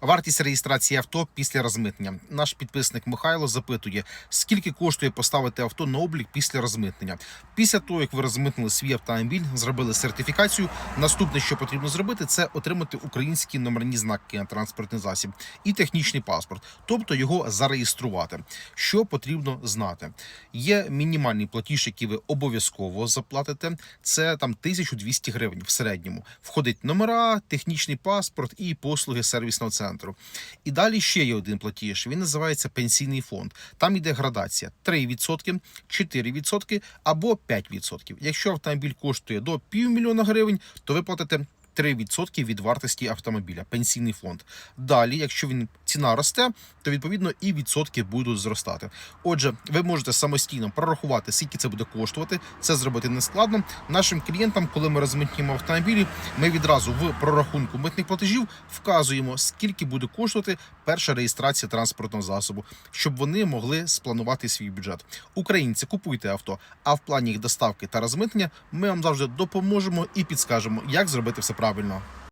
Вартість реєстрації авто після розмитнення. Наш підписник Михайло запитує, скільки коштує поставити авто на облік після розмитнення. Після того, як ви розмитнили свій автомобіль, зробили сертифікацію. Наступне, що потрібно зробити, це отримати українські номерні знаки на транспортний засіб і технічний паспорт, тобто його зареєструвати. Що потрібно знати? Є мінімальний платіж, який ви обов'язково заплатите. Це там 1200 гривень в середньому. Входить номера, технічний паспорт і послуги сервісного центру. І далі ще є один платіж. Він називається пенсійний фонд. Там йде градація: 3%, 4% або 5%. Якщо автомобіль коштує до півмільйона гривень, то ви платите 3% від вартості автомобіля, пенсійний фонд. Далі, якщо він ціна росте, то відповідно і відсотки будуть зростати. Отже, ви можете самостійно прорахувати, скільки це буде коштувати. Це зробити нескладно. Нашим клієнтам, коли ми розмитнюємо автомобілі, ми відразу в прорахунку митних платежів вказуємо, скільки буде коштувати перша реєстрація транспортного засобу, щоб вони могли спланувати свій бюджет. Українці, купуйте авто. А в плані їх доставки та розмитнення ми вам завжди допоможемо і підскажемо, як зробити все правильно.